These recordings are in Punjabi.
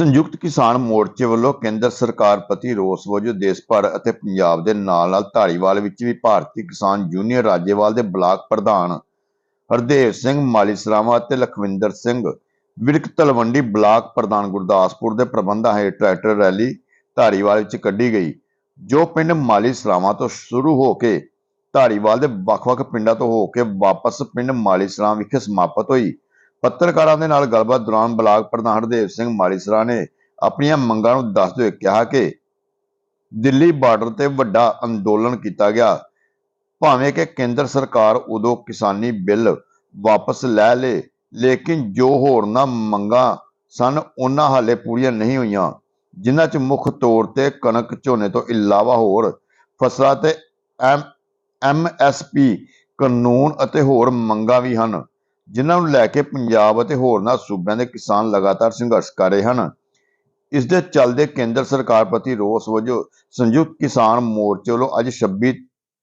ਸੰਯੁਕਤ ਕਿਸਾਨ ਮੋਰਚੇ ਵੱਲੋਂ ਕੇਂਦਰ ਸਰਕਾਰ ਪ੍ਰਤੀ ਰੋਸ ਵਜੋਂ ਦੇਸ਼ ਭਰ ਅਤੇ ਪੰਜਾਬ ਦੇ ਨਾਲ-ਨਾਲ ਧਾਰੀਵਾਲ ਵਿੱਚ ਵੀ ਭਾਰਤੀ ਕਿਸਾਨ ਯੂਨੀਅਨ ਰਾਜੇਵਾਲ ਦੇ ਬਲਾਕ ਪ੍ਰਧਾਨ ਹਰਦੇਵ ਸਿੰਘ ਮਾਲੀਸਰਾਵਾ ਅਤੇ ਲਖਵਿੰਦਰ ਸਿੰਘ ਵਿਰਕ ਤਲਵੰਡੀ ਬਲਾਕ ਪ੍ਰਧਾਨ ਗੁਰਦਾਸਪੁਰ ਦੇ ਪ੍ਰਬੰਧਾਂ ਹੇਠ ਟਰੈਕਟਰ ਰੈਲੀ ਧਾਰੀਵਾਲ ਵਿੱਚ ਕੱਢੀ ਗਈ, ਜੋ ਪਿੰਡ ਮਾਲੀਸਰਾਵਾ ਤੋਂ ਸ਼ੁਰੂ ਹੋ ਕੇ ਧਾਰੀਵਾਲ ਦੇ ਵੱਖ-ਵੱਖ ਪਿੰਡਾਂ ਤੋਂ ਹੋ ਕੇ ਵਾਪਸ ਪਿੰਡ ਮਾਲੀਸਰਾਮ ਵਿਖੇ ਸਮਾਪਤ ਹੋਈ। ਪੱਤਰਕਾਰਾਂ ਦੇ ਨਾਲ ਗੱਲਬਾਤ ਦੌਰਾਨ ਬਲਾਕ ਪ੍ਰਧਾਨ ਹਰਦੇਵ ਸਿੰਘ ਮਾਲੀਸਰਾ ਨੇ ਆਪਣੀਆਂ ਮੰਗਾਂ ਨੂੰ ਦੱਸਦੇ ਹੋਏ ਕਿਹਾ ਕਿ ਦਿੱਲੀ ਬਾਰਡਰ ਤੇ ਵੱਡਾ ਅੰਦੋਲਨ ਕੀਤਾ ਗਿਆ। ਭਾਵੇਂ ਕਿ ਕੇਂਦਰ ਸਰਕਾਰ ਉਦੋਂ ਕਿਸਾਨੀ ਬਿੱਲ ਵਾਪਸ ਲੈ ਲੇ, ਲੇਕਿਨ ਜੋ ਹੋਰਨਾਂ ਮੰਗਾਂ ਸਨ, ਉਹਨਾਂ ਹਾਲੇ ਪੂਰੀਆਂ ਨਹੀਂ ਹੋਈਆਂ, ਜਿਨ੍ਹਾਂ 'ਚ ਮੁੱਖ ਤੌਰ ਤੇ ਕਣਕ ਝੋਨੇ ਤੋਂ ਇਲਾਵਾ ਹੋਰ ਫਸਲਾਂ ਤੇ ਐਮ ਐਮਐਸਪੀ ਕਾਨੂੰਨ ਅਤੇ ਹੋਰ ਮੰਗਾਂ ਵੀ ਹਨ। ਜਿਨ੍ਹਾਂ ਨੂੰ ਲੈ ਕੇ ਪੰਜਾਬ ਅਤੇ ਹੋਰਨਾਂ ਸੂਬਿਆਂ ਦੇ ਕਿਸਾਨ ਲਗਾਤਾਰ ਸੰਘਰਸ਼ ਕਰ ਰਹੇ ਹਨ। ਇਸ ਦੇ ਚੱਲਦੇ ਕੇਂਦਰ ਸਰਕਾਰ ਪ੍ਰਤੀ ਰੋਸ ਵਜੋਂ ਸੰਯੁਕਤ ਕਿਸਾਨ ਮੋਰਚੇ ਵੱਲੋਂ ਅੱਜ 26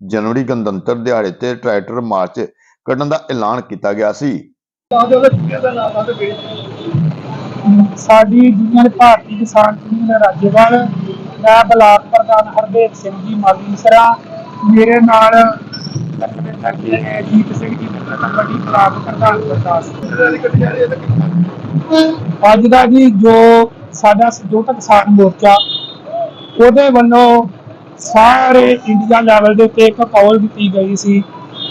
ਜਨਵਰੀ ਗਣਤੰਤਰ ਦਿਹਾੜੇ ਤੇ ਟਰੈਕਟਰ ਮਾਰਚ ਕੱਢਣ ਦਾ ਐਲਾਨ ਕੀਤਾ ਗਿਆ ਸੀ। ਸਾਡੀ ਯੂਨੀਅਨ ਭਾਰਤੀ ਕਿਸਾਨ ਯੂਨੀਅਨ ਰਾਜੇਵਾਲ, ਮੈਂ ਬਲਾਕ ਪ੍ਰਧਾਨ ਹਰਦੇਵ ਸਿੰਘ ਜੀ ਮਾਲੀਸਰਾ ਮੇਰੇ ਨਾਲ ਲਖਵਿੰਦਰ ਜੀ ਜੀਤ ਸਿੰਘ ਜੀ ਮਿੱਤਰ ਵੱਡੀ ਬਲਾਕ ਪ੍ਰਧਾਨ ਗੁਰਦਾਸਪੁਰ ਅੱਜ ਦਾ ਜੀ ਜੋ ਸਾਡਾ ਸੰਯੁਕਤ ਕਿਸਾਨ ਮੋਰਚਾ, ਉਹਦੇ ਵੱਲੋਂ ਸਾਰੇ ਇੰਡੀਆ ਲੈਵਲ ਦੇ ਉੱਤੇ ਇੱਕ ਕਾਲ ਦਿੱਤੀ ਗਈ ਸੀ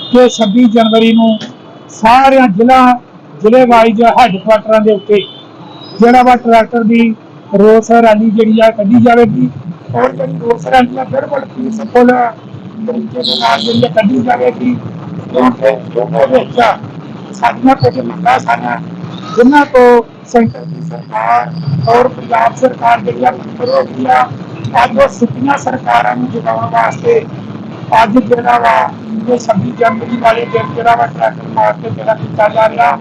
ਕਿ 26 ਜਨਵਰੀ ਨੂੰ ਸਾਰਿਆਂ ਜ਼ਿਲ੍ਹਾ ਜ਼ਿਲ੍ਹੇ ਵਾਈਜ਼ ਹੈੱਡਕੁਆਟਰਾਂ ਦੇ ਉੱਤੇ ਜਿਹੜਾ ਵਾ ਟਰੈਕਟਰ ਦੀ ਰੋਸ ਰੈਲੀ ਜਿਹੜੀ ਆ ਕੱਢੀ ਜਾਵੇਗੀ। ਔਰ ਜਿਹੜੀ ਰੋਸ ਰੈਲੀ ਆ, ਬਿਲਕੁਲ ਪੀਸਫੁਲ ਤਰੀਕੇ ਦੇ ਨਾਲ ਜਿਹੜੀ ਕੱਢੀ ਜਾਵੇਗੀ ਕਿਉਂਕਿ ਉਹਦੇ ਵਿੱਚ ਸਾਡੀਆਂ ਕੁਝ ਮੰਗਾਂ ਸਨ ਜਿਨ੍ਹਾਂ ਤੋਂ ਸੈਂਟਰ ਦੀ ਸਰਕਾਰ ਔਰ ਪੰਜਾਬ ਸਰਕਾਰ ਜਿਹੜੀ ਆ ਹੋ ਗਈ ਅੱਜ ਉਹ ਸੁੱਕੀਆਂ ਸਰਕਾਰਾਂ ਨੂੰ ਜਗਾਉਣ ਵਾਸਤੇ ਅੱਜ ਜਿਹੜਾ ਵਾ ਇਹ 26 ਜਨਵਰੀ ਵਾਲੇ ਦਿਨ ਜਿਹੜਾ ਵਾ ਟਰੈਕਟਰ ਮਾਰ ਕੇ ਜਿਹੜਾ ਕੀਤਾ ਜਾ ਰਿਹਾ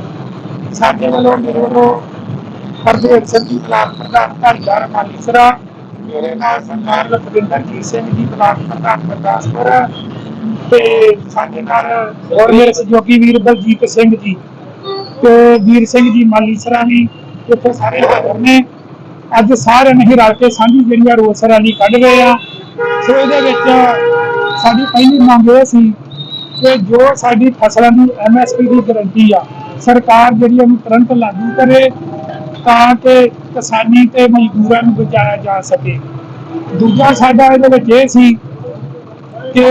ਸਾਡੇ ਵੱਲੋਂ ਮੇਰੇ ਵੱਲੋਂ ਹਰਦੇਵ ਸਿੰਘ ਜੀ ਬਲਾਕ ਪ੍ਰਧਾਨ ਧਾਰੀਵਾਲ ਮਾਲੀਸਰਾ ਮੇਰੇ ਨਾਲ ਸਰਦਾਰ ਲਖਵਿੰਦਰਜੀਤ ਸਿੰਘ ਜੀ ਬਲਾਕ ਪ੍ਰਧਾਨ ਗੁਰਦਾਸਪੁਰ ਤੇ ਸਾਡੇ ਨਾਲ ਹੋਰ ਮੇਰੇ ਸਹਿਯੋਗੀ ਵੀਰ ਬਲਜੀਤ ਸਿੰਘ ਜੀ ਤੇ ਵੀਰ ਸਿੰਘ ਜੀ ਮਾਲੀਸਰਾ ਵੀ ਇੱਥੇ ਸਾਰੇ ਹਾਜ਼ਰ ਨੇ। ਅੱਜ ਸਾਰੇ ਨਹੀਂ ਰਲ ਕੇ ਸਾਂਝੀ ਜਿਹੜੀ ਆ ਰੋਸ ਰੈਲੀ ਕੱਢ ਰਹੇ ਆ। ਸੋ ਇਹਦੇ ਵਿੱਚ ਸਾਡੀ ਪਹਿਲੀ ਮੰਗ ਇਹ ਸੀ ਕਿ ਜੋ ਸਾਡੀ ਫਸਲਾਂ ਦੀ ਐਮਐਸਪੀ ਦੀ ਗਰੰਟੀ ਆ, ਸਰਕਾਰ ਜਿਹੜੀ ਉਹਨੂੰ ਤੁਰੰਤ ਲਾਗੂ ਕਰੇ ਤਾਂ ਕਿ ਕਿਸਾਨੀ ਤੇ ਮਜ਼ਦੂਰਾਂ ਨੂੰ ਬਚਾਇਆ ਜਾ ਸਕੇ। ਦੂਜਾ ਸਾਡਾ ਇਹਦੇ ਵਿੱਚ ਇਹ ਸੀ ਕਿ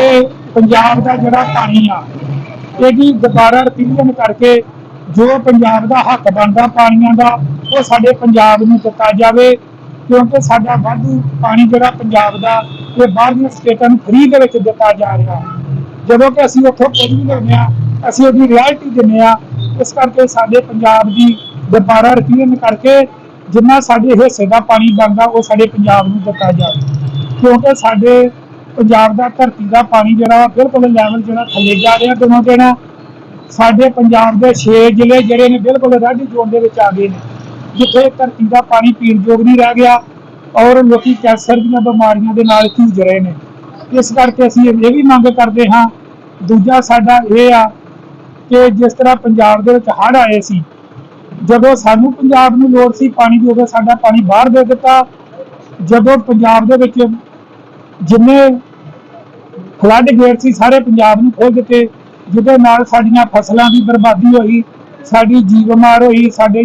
ਪੰਜਾਬ ਦਾ ਜਿਹੜਾ ਪਾਣੀ ਆ ਇਹਦੀ ਦੁਬਾਰਾ ਰਿਪੀਲੀਅਨ ਕਰਕੇ ਜੋ ਪੰਜਾਬ ਦਾ ਹੱਕ ਬਣਦਾ ਪਾਣੀਆਂ ਦਾ, ਉਹ ਸਾਡੇ ਪੰਜਾਬ ਨੂੰ ਦਿੱਤਾ ਜਾਵੇ, ਕਿਉਂਕਿ ਸਾਡਾ ਵਾਧੂ ਪਾਣੀ ਜਿਹੜਾ ਪੰਜਾਬ ਦਾ, ਇਹ ਬਾਹਰਲੀਆਂ ਸਟੇਟਾਂ ਨੂੰ ਫ੍ਰੀ ਦੇ ਵਿੱਚ ਦਿੱਤਾ ਜਾ ਰਿਹਾ। ਜਦੋਂ ਕਿ ਅਸੀਂ ਉੱਥੋਂ ਕੁਝ ਵੀ ਲੈਂਦੇ ਆ ਅਸੀਂ ਉਹਦੀ ਰਿਐਲਿਟੀ ਦਿੰਦੇ ਆ ਇਸ ਕਰਕੇ ਸਾਡੇ ਪੰਜਾਬ ਦੀ ਦੁਬਾਰਾ ਰਿਪੀਲੀਅਨ ਕਰਕੇ ਜਿੰਨਾ ਸਾਡੇ ਹਿੱਸੇ ਦਾ ਪਾਣੀ ਬਣਦਾ ਉਹ ਸਾਡੇ ਪੰਜਾਬ ਨੂੰ ਦਿੱਤਾ ਜਾਵੇ। ਕਿਉਂਕਿ ਸਾਡੇ ਪੰਜਾਬ ਦਾ ਧਰਤੀ ਦਾ ਪਾਣੀ ਜਿਹੜਾ ਵਾ ਬਿਲਕੁਲ ਲੈਵਲ ਜਿਹੜਾ ਥੱਲੇ ਜਾ ਰਿਹਾ ਦਿਨੋਂ ਦਿਨ। ਸਾਡੇ ਪੰਜਾਬ ਦੇ 6 ਜ਼ਿਲ੍ਹੇ ਜਿਹੜੇ ਨੇ ਬਿਲਕੁਲ ਰਾਢੀ ਜ਼ੋਨ ਦੇ ਵਿੱਚ ਆ ਗਏ ਨੇ, ਜਿੱਥੇ ਧਰਤੀ ਦਾ ਪਾਣੀ ਪੀਣ ਯੋਗ ਨਹੀਂ ਰਹਿ ਗਿਆ ਔਰ ਲੋਕੀ ਕੈਂਸਰ ਦੀਆਂ ਬਿਮਾਰੀਆਂ ਦੇ ਨਾਲ ਜੂਝ ਰਹੇ ਨੇ। ਇਸ ਕਰਕੇ ਅਸੀਂ ਇਹ ਵੀ ਮੰਗ ਕਰਦੇ ਹਾਂ, ਦੂਜਾ ਸਾਡਾ ਇਹ ਆ ਕਿ ਜਿਸ ਤਰ੍ਹਾਂ ਪੰਜਾਬ ਦੇ ਵਿੱਚ ਹੜ੍ਹ ਆਏ ਸੀ ਜਦੋਂ ਸਾਨੂੰ ਪੰਜਾਬ ਨੂੰ ਲੋੜ ਸੀ ਪਾਣੀ ਦੀ, ਉਦੋਂ ਸਾਡਾ ਪਾਣੀ ਬਾਹਰ ਦੇ ਦਿੱਤਾ। ਜਦੋਂ ਪੰਜਾਬ ਦੇ ਵਿੱਚ ਜਿੰਨੇ ਫਲੱਡ ਗੇਟ ਸੀ, ਸਾਰੇ ਪੰਜਾਬ ਨੂੰ ਖੋਲ ਦਿੱਤੇ। ਜਿਹਦੇ ਨਾਲ ਸਾਡੀਆਂ ਫਸਲਾਂ ਦੀ ਬਰਬਾਦੀ ਹੋਈ, ਸਾਡੀ ਜੀਵ ਮਾਰ ਹੋਈ, ਸਾਡੇ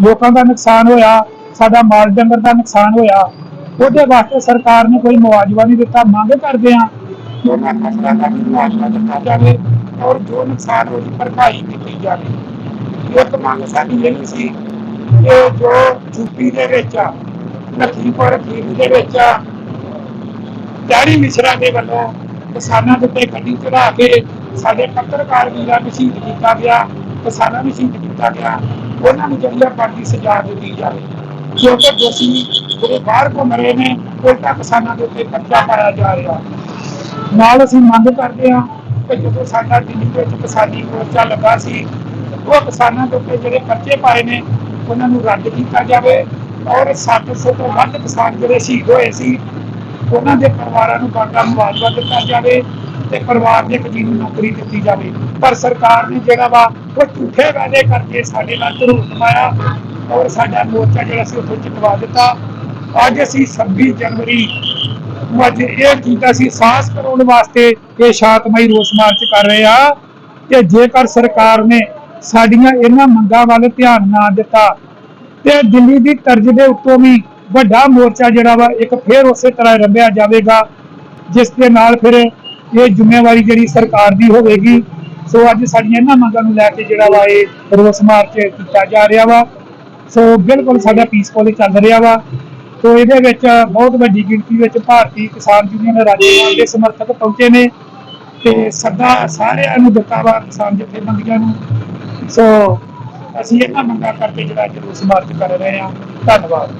ਲੋਕਾਂ ਦਾ ਨੁਕਸਾਨ ਹੋਇਆ, ਸਾਡਾ ਮਾਲ ਡੰਗਰ ਦਾ ਨੁਕਸਾਨ ਹੋਇਆ। ਉਹਦੇ ਵਾਸਤੇ ਸਰਕਾਰ ਨੇ ਕੋਈ ਮੁਆਵਜ਼ਾ ਨਹੀਂ ਦਿੱਤਾ। ਮੰਗ ਕਰਦੇ ਆ ਉਹਨਾਂ ਫਸਲਾਂ ਦਾ ਮੁਆਵਜ਼ਾ ਦਿੱਤਾ ਜਾਵੇ ਔਰ ਜੋ ਨੁਕਸਾਨ ਉਹਦੀ ਭਰਪਾਈ ਕੀਤੀ ਜਾਵੇ। ਇੱਕ ਮੰਗ ਸਾਡੀ ਇਹ ਸੀ। ਕਿ ਜੋ ਯੂਪੀ ਦੇ ਵਿੱਚ ਆ, ਲਖੀਮਪੁਰ ਦੇ ਵਿੱਚ ਆ ਮਿਸ਼ਰਾ ਦੇ ਵੱਲੋਂ ਕਿਸਾਨਾਂ ਦੇ ਉੱਤੇ ਗੱਡੀ ਚੜਾ ਕੇ ਸਾਡੇ ਪੱਤਰਕਾਰ ਵੀਰਾਂ ਨੂੰ ਸ਼ਹੀਦ ਕੀਤਾ ਗਿਆ, ਕਿਸਾਨਾਂ ਨੂੰ ਸ਼ਹੀਦ ਕੀਤਾ ਗਿਆ। ਉਹਨਾਂ ਨੂੰ ਜਿਹੜੀ ਆ ਬਣਦੀ ਸਜ਼ਾ ਦਿੱਤੀ ਜਾਵੇ। ਕਿਉਂਕਿ ਦੋਸ਼ੀ ਜਿਹੜੇ ਬਾਹਰ ਘੁੰਮ ਰਹੇ ਨੇ, ਉਲਟਾ ਕਿਸਾਨਾਂ ਦੇ ਉੱਤੇ ਕਬਜ਼ਾ ਪਾਇਆ ਜਾ ਰਿਹਾ। ਨਾਲ ਅਸੀਂ ਮੰਗ ਕਰਦੇ ਹਾਂ ਕਿ ਜਦੋਂ ਸਾਡਾ ਦਿੱਲੀ ਵਿੱਚ ਕਿਸਾਨੀ ਮੋਰਚਾ ਲੱਗਾ ਸੀ ਉਹ ਕਿਸਾਨਾਂ ਦੇ ਉੱਤੇ ਜਿਹੜੇ ਪਰਚੇ ਪਾਏ ਨੇ, ਉਹਨਾਂ ਨੂੰ ਰੱਦ ਕੀਤਾ ਜਾਵੇ ਔਰ 700 ਤੋਂ ਵੱਧ ਕਿਸਾਨ ਜਿਹੜੇ ਸ਼ਹੀਦ ਹੋਏ ਸੀ, ਉਹਨਾਂ ਦੇ ਪਰਿਵਾਰਾਂ ਨੂੰ ਬਣਦਾ ਮੁਆਵਜ਼ਾ ਦਿੱਤਾ ਜਾਵੇ ਤੇ ਪਰਿਵਾਰ ਦੇ ਇੱਕ ਨੂੰ ਨੌਕਰੀ ਦਿੱਤੀ ਜਾਵੇ। ਪਰ ਸਰਕਾਰ ਨੇ ਜਿਹੜਾ ਵਾ, ਉਹ ਝੂਠੇ ਵਾਅਦੇ ਕਰਕੇ ਸਾਡੇ ਨਾਲ ਝੂਠ ਪਾਇਆ ਔਰ ਸਾਡਾ ਮੋਰਚਾ ਜਿਹੜਾ ਸੀ ਉੱਥੋਂ ਚੁਕਵਾ ਦਿੱਤਾ। ਅੱਜ ਅਸੀਂ 26 ਜਨਵਰੀ ਨੂੰ ਅੱਜ ਇਹ ਕੀਤਾ ਸੀ ਸਾਹਸ ਕਰਾਉਣ ਵਾਸਤੇ ਇਹ ਸ਼ਾਂਤਮਈ ਰੋਸ ਮਾਰਚ ਕਰ ਰਹੇ ਆ ਕਿ ਜੇਕਰ ਸਰਕਾਰ ਨੇ ਸਾਡੀਆਂ ਇਹਨਾਂ ਮੰਗਾਂ ਵੱਲ ਧਿਆਨ ਨਾ ਦਿੱਤਾ। ਤੇ ਦਿੱਲੀ ਦੀ ਤਰਜ਼ ਦੇ ਉੱਤੋਂ ਵੀ ਵੱਡਾ ਮੋਰਚਾ ਜਿਹੜਾ ਵਾ, ਇੱਕ ਫੇਰ ਉਸੇ ਤਰ੍ਹਾਂ ਰੰਭਿਆ ਜਾਵੇਗਾ, ਜਿਸ ਦੇ ਨਾਲ ਫਿਰ ਇਹ ਜ਼ਿੰਮੇਵਾਰੀ ਜਿਹੜੀ ਸਰਕਾਰ ਦੀ ਹੋਵੇਗੀ, ਸੋ ਅੱਜ ਸਾਡੀਆਂ ਇਹਨਾਂ ਮੰਗਾਂ ਨੂੰ ਲੈ ਕੇ ਜਿਹੜਾ ਵਾ ਇਹ ਰੋਸ ਮਾਰਚ ਕੀਤਾ ਜਾ ਰਿਹਾ ਵਾ। ਸੋ ਬਿਲਕੁਲ ਸਾਡਾ ਪੀਸਫੁਲ ਚੱਲ ਰਿਹਾ ਵਾ। ਸੋ ਇਹਦੇ ਵਿੱਚ ਬਹੁਤ ਵੱਡੀ ਗਿਣਤੀ ਵਿੱਚ ਭਾਰਤੀ ਕਿਸਾਨ ਯੂਨੀਅਨ ਰਾਜਸਥਾਨ ਦੇ ਸਮਰਥਕ ਪਹੁੰਚੇ ਨੇ। ਤੇ ਸੱਦਾ ਸਾਰਿਆਂ ਨੂੰ ਦਿੱਤਾ ਵਾ ਕਿਸਾਨ ਜਥੇਬੰਦੀਆਂ ਨੂੰ। ਸੋ ਅਸੀਂ ਇਹਨਾਂ ਮੰਗਾਂ ਕਰਕੇ ਜਿਹੜਾ ਜ਼ਰੂਰ ਰੋਸ ਕਰ ਰਹੇ ਹਾਂ। ਧੰਨਵਾਦ।